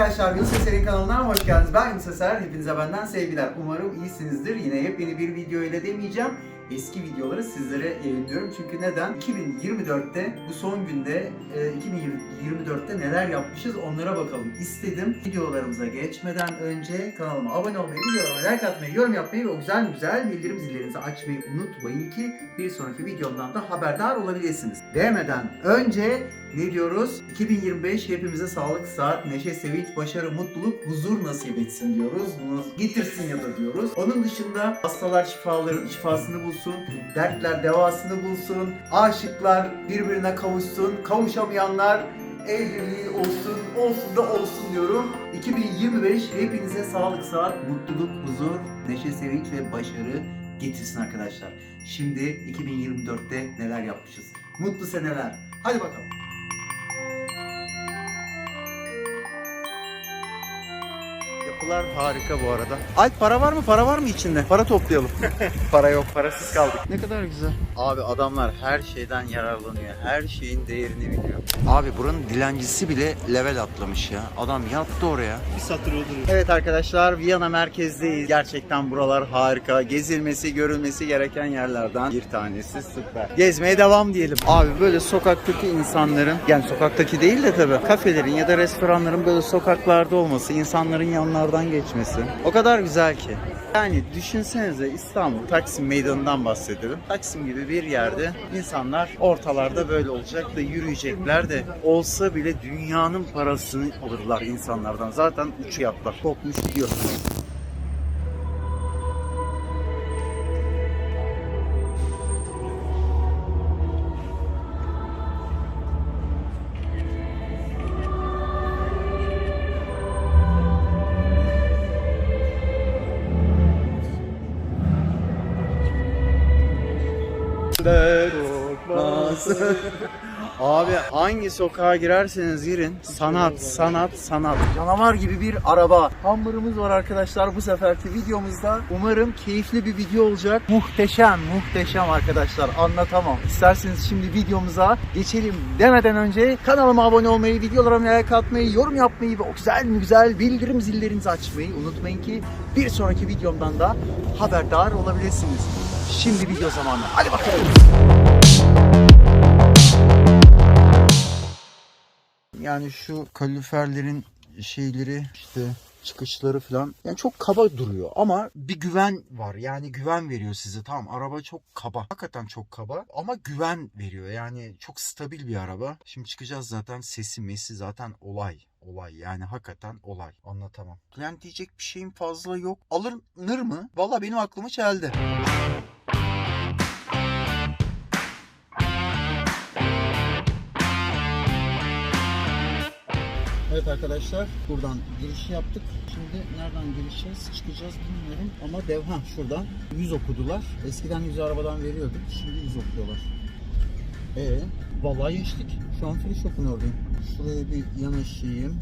arkadaşlar, Eser'in kanalına hoş geldiniz. Ben Eser, hepinize benden sevgiler. Umarım iyisinizdir. Yine yepyeni bir video ile demeyeceğim. Eski videoları sizlere yayınlıyorum. Çünkü neden? 2024'te, bu son günde, e, 2024'te neler yapmışız onlara bakalım istedim. Videolarımıza geçmeden önce kanalıma abone olmayı, videolarıma like atmayı, yorum yapmayı ve o güzel güzel bildirim zillerinizi açmayı unutmayın ki bir sonraki videomdan da haberdar olabilirsiniz. Demeden önce ne diyoruz? 2025 hepimize sağlık, saat, neşe, sevinç, başarı, mutluluk, huzur nasip etsin diyoruz. Bunu getirsin ya da diyoruz. Onun dışında hastalar şifaların şifasını bulsun, dertler devasını bulsun, aşıklar birbirine kavuşsun, kavuşamayanlar evliliği olsun, olsun da olsun diyorum. 2025 hepinize sağlık, saat, mutluluk, huzur, neşe, sevinç ve başarı getirsin arkadaşlar. Şimdi 2024'te neler yapmışız? Mutlu seneler. Hadi bakalım. Yapılar harika bu arada. Alp para var mı? Para var mı içinde? Para toplayalım. para yok, parasız kaldık. Ne kadar güzel. Abi adamlar her şeyden yararlanıyor. Her şeyin değerini biliyor. Abi buranın dilencisi bile level atlamış ya. Adam yattı oraya. Bir satır olur. Evet arkadaşlar Viyana merkezdeyiz. Gerçekten buralar harika. Gezilmesi, görülmesi gereken yerlerden bir tanesi süper. Gezmeye devam diyelim. Abi böyle sokaktaki insanların, yani sokaktaki değil de tabii kafelerin ya da restoranların böyle sokaklarda olması, insanların yanlardan geçmesi o kadar güzel ki. Yani düşünsenize İstanbul Taksim Meydanı'ndan bahsedelim. Taksim gibi bir yerde insanlar ortalarda böyle olacak da yürüyecekler de olsa bile dünyanın parasını alırlar insanlardan. Zaten uçuyatlar. Kokmuş gidiyor. Abi hangi sokağa girerseniz girin sanat sanat sanat. Canavar gibi bir araba. Hamburumuz var arkadaşlar bu seferki videomuzda. Umarım keyifli bir video olacak. Muhteşem muhteşem arkadaşlar. Anlatamam. İsterseniz şimdi videomuza geçelim demeden önce kanalıma abone olmayı videolarıma like atmayı yorum yapmayı ve o güzel güzel bildirim zillerinizi açmayı unutmayın ki bir sonraki videomdan da haberdar olabilirsiniz. Şimdi video zamanı. Hadi bakalım Yani şu kaloriferlerin şeyleri işte çıkışları falan yani çok kaba duruyor. Ama bir güven var. Yani güven veriyor size. Tamam araba çok kaba. Hakikaten çok kaba ama güven veriyor. Yani çok stabil bir araba. Şimdi çıkacağız zaten. Sesi mesi zaten olay. Olay. Yani hakikaten olay. Anlatamam. Yani diyecek bir şeyim fazla yok. Alınır mı? Valla benim aklımı çeldi Evet arkadaşlar buradan giriş yaptık. Şimdi nereden gireceğiz, çıkacağız bilmiyorum ama dev ha şuradan 100 okudular. Eskiden 100 arabadan veriyorduk. Şimdi 100 okuyorlar. Ee, vallahi geçtik. Şu an free shop'un. Şuraya bir yanaşayım.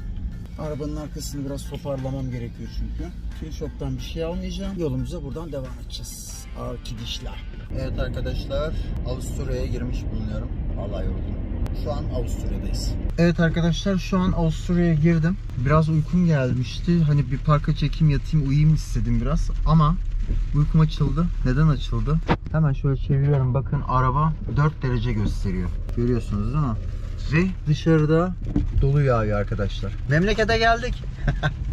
Arabanın arkasını biraz toparlamam gerekiyor çünkü. Free shop'tan bir şey almayacağım. Yolumuza buradan devam edeceğiz. Arkadaşlar. Evet arkadaşlar Avusturya'ya girmiş bulunuyorum. Vallahi yoruldum. Şu an Avusturya'dayız. Evet arkadaşlar şu an Avusturya'ya girdim. Biraz uykum gelmişti. Hani bir parka çekeyim yatayım uyuyayım istedim biraz. Ama uykum açıldı. Neden açıldı? Hemen şöyle çeviriyorum. Bakın araba 4 derece gösteriyor. Görüyorsunuz değil mi? Ve dışarıda dolu yağıyor arkadaşlar. Memlekete geldik.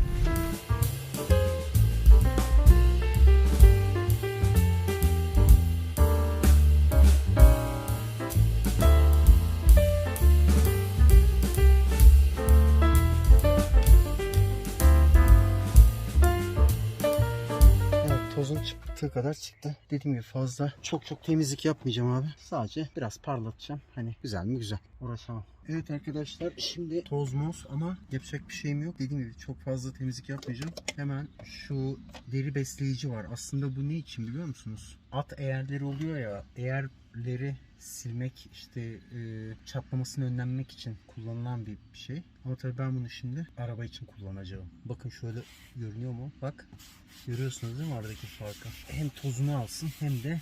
tozun çıktığı kadar çıktı. Dediğim gibi fazla çok çok temizlik yapmayacağım abi. Sadece biraz parlatacağım. Hani güzel mi güzel. Uğraşamam. Evet arkadaşlar şimdi toz moz ama yapacak bir şeyim yok. Dediğim gibi çok fazla temizlik yapmayacağım. Hemen şu deri besleyici var. Aslında bu ne için biliyor musunuz? At eğerleri oluyor ya. Eğerleri silmek işte e, çatlamasını önlenmek için kullanılan bir şey. Ama tabii ben bunu şimdi araba için kullanacağım. Bakın şöyle görünüyor mu? Bak görüyorsunuz değil mi aradaki farkı? Hem tozunu alsın hem de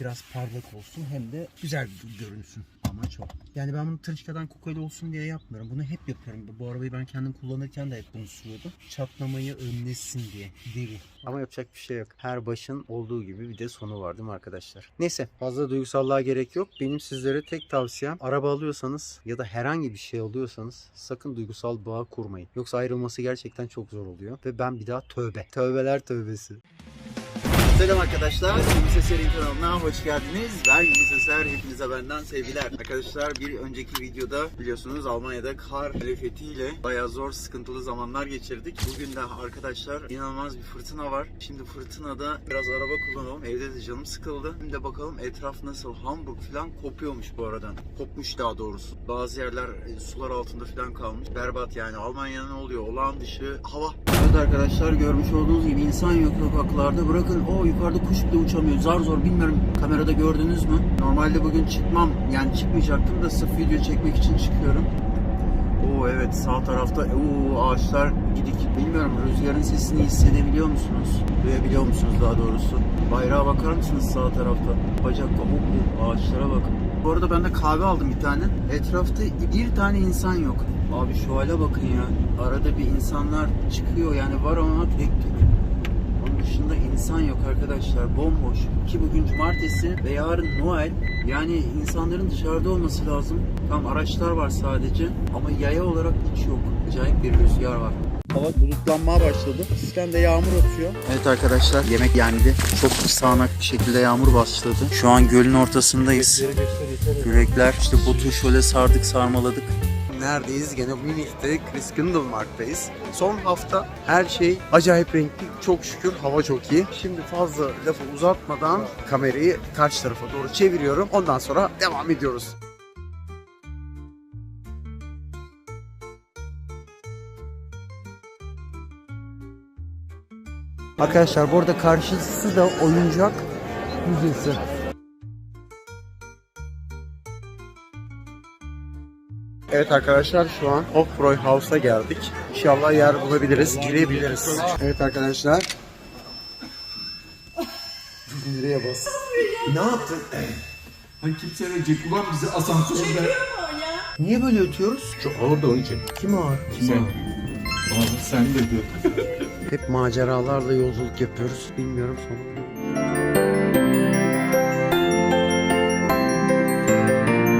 biraz parlak olsun hem de güzel görünsün. Amaç o. Yani ben bunu tırışkadan kokoyla olsun diye yapmıyorum. Bunu hep yapıyorum. Bu arabayı ben kendim kullanırken de hep bunu sürüyordum. Çatlamayı önlesin diye. Deri. Ama yapacak bir şey yok. Her başın olduğu gibi bir de sonu var değil mi arkadaşlar? Neyse fazla duygusallığa gerek yok. Benim sizlere tek tavsiyem araba alıyorsanız ya da herhangi bir şey alıyorsanız sakın duygusal bağ kurmayın. Yoksa ayrılması gerçekten çok zor oluyor. Ve ben bir daha tövbe. Tövbeler tövbesi. Selam arkadaşlar. Yunus Eser'in kanalına hoş geldiniz. Ben Yunus Eser. Hepinize benden sevgiler. Arkadaşlar bir önceki videoda biliyorsunuz Almanya'da kar halefetiyle bayağı zor sıkıntılı zamanlar geçirdik. Bugün de arkadaşlar inanılmaz bir fırtına var. Şimdi fırtınada biraz araba kullanalım. Evde de canım sıkıldı. Şimdi de bakalım etraf nasıl. Hamburg falan kopuyormuş bu aradan. Kopmuş daha doğrusu. Bazı yerler e, sular altında falan kalmış. Berbat yani. Almanya'da ne oluyor? Olağan dışı hava. Evet arkadaşlar görmüş olduğunuz gibi insan yok sokaklarda. Bırakın o yukarıda kuş bile uçamıyor. Zar zor bilmiyorum kamerada gördünüz mü? Normalde bugün çıkmam. Yani çıkmayacaktım da sırf video çekmek için çıkıyorum. Oo evet sağ tarafta oo, ağaçlar gidik. Bilmiyorum rüzgarın sesini hissedebiliyor musunuz? Duyabiliyor musunuz daha doğrusu? Bayrağa bakar mısınız sağ tarafta? Bacak oo, oo, ağaçlara bakın. Bu arada ben de kahve aldım bir tane. Etrafta bir tane insan yok. Abi şu hale bakın ya. Arada bir insanlar çıkıyor yani var ama tek tük. Onun dışında insan yok arkadaşlar. Bomboş. Ki bugün cumartesi ve yarın Noel. Yani insanların dışarıda olması lazım. Tam araçlar var sadece. Ama yaya olarak hiç yok. Acayip bir rüzgar var. Hava bulutlanmaya başladı. Sistem de yağmur atıyor. Evet arkadaşlar yemek yendi. Çok sağanak bir şekilde yağmur başladı. Şu an gölün ortasındayız. Kürekler işte botu şöyle sardık sarmaladık. Neredeyiz? Gene Münih'te Christkindlmarkt'tayız. Son hafta her şey acayip renkli. Çok şükür hava çok iyi. Şimdi fazla lafı uzatmadan kamerayı karşı tarafa doğru çeviriyorum. Ondan sonra devam ediyoruz. Arkadaşlar bu arada karşısı da oyuncak müzesi. Evet arkadaşlar şu an Hofbräu House'a geldik. İnşallah yer bulabiliriz, girebiliriz. Evet arkadaşlar. Nereye bas? Ne yaptın? Hani kimse ölecek ulan bizi asansörde. Niye böyle ötüyoruz? Çok ağır da onun için. Kim ağır? Sen. Aa, sen dedi. Hep maceralarla yolculuk yapıyoruz. Bilmiyorum sonu.